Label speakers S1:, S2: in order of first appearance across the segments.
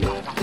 S1: Thank you.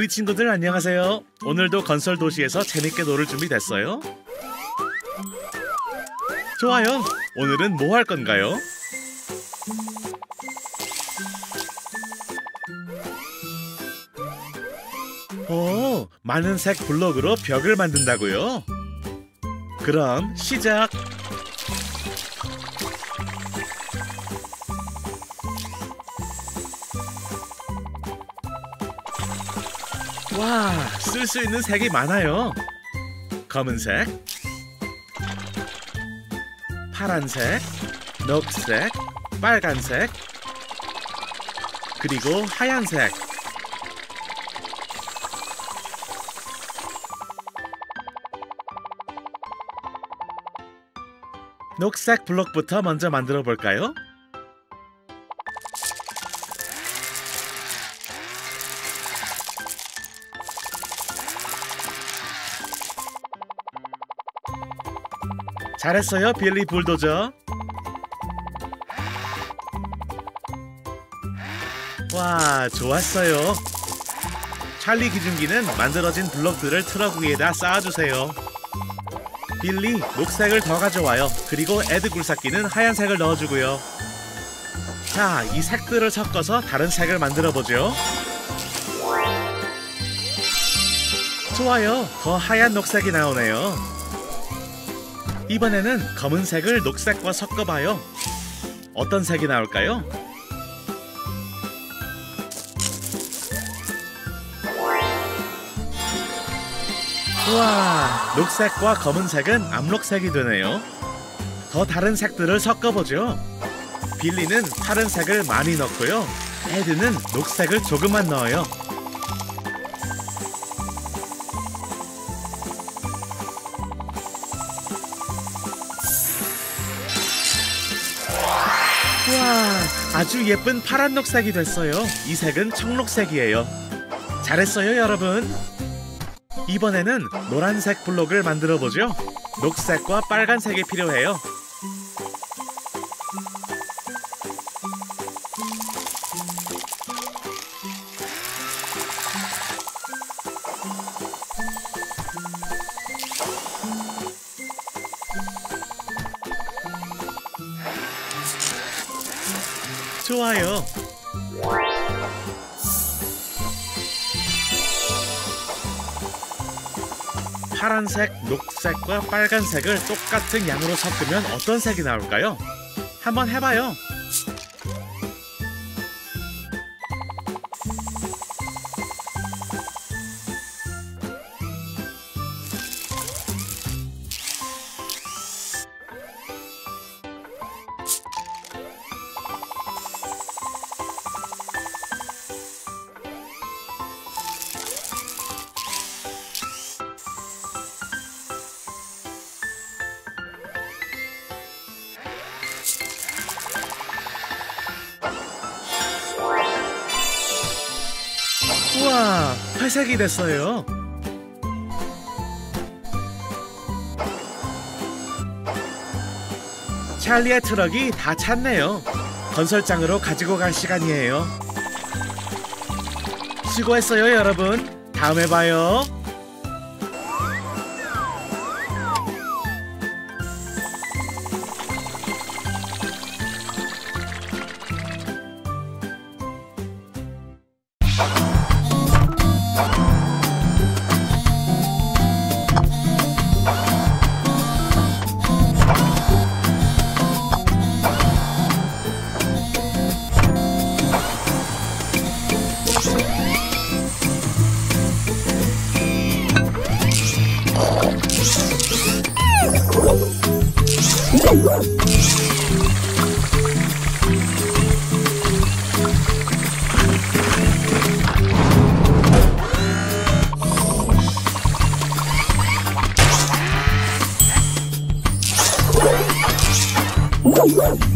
S1: 우리 친구들 안녕하세요. 오늘도 건설 도시에서 재밌게 놀을 준비 됐어요? 좋아요. 오늘은 뭐 할 건가요? 오, 많은 색 블록으로 벽을 만든다고요? 그럼 시작! 와, 쓸 수 있는 색이 많아요. 검은색, 파란색, 녹색, 빨간색, 그리고 하얀색. 녹색 블록부터 먼저 만들어 볼까요? 잘했어요, 빌리 불도저. 와, 좋았어요. 찰리 기준기는 만들어진 블록들을 트럭 위에다 쌓아주세요. 빌리, 녹색을 더 가져와요. 그리고 에드 굴삭기는 하얀색을 넣어주고요. 자, 이 색들을 섞어서 다른 색을 만들어 보죠. 좋아요. 더 하얀 녹색이 나오네요. 이번에는 검은색을 녹색과 섞어봐요. 어떤 색이 나올까요? 우와, 녹색과 검은색은 암록색이 되네요. 더 다른 색들을 섞어보죠. 빌리는 파란색을 많이 넣고요. 에드는 녹색을 조금만 넣어요. 아주 예쁜 파란 녹색이 됐어요. 이 색은 청록색이에요. 잘했어요, 여러분. 이번에는 노란색 블록을 만들어 보죠. 녹색과 빨간색이 필요해요. 좋아요. 파란색, 녹색과 빨간색을 똑같은 양으로 섞으면 어떤 색이 나올까요? 한번 해봐요. 회색이 됐어요. 찰리의 트럭이 다 찼네요. 건설장으로 가지고 갈 시간이에요. 수고했어요, 여러분. 다음에 봐요.
S2: Woo! What?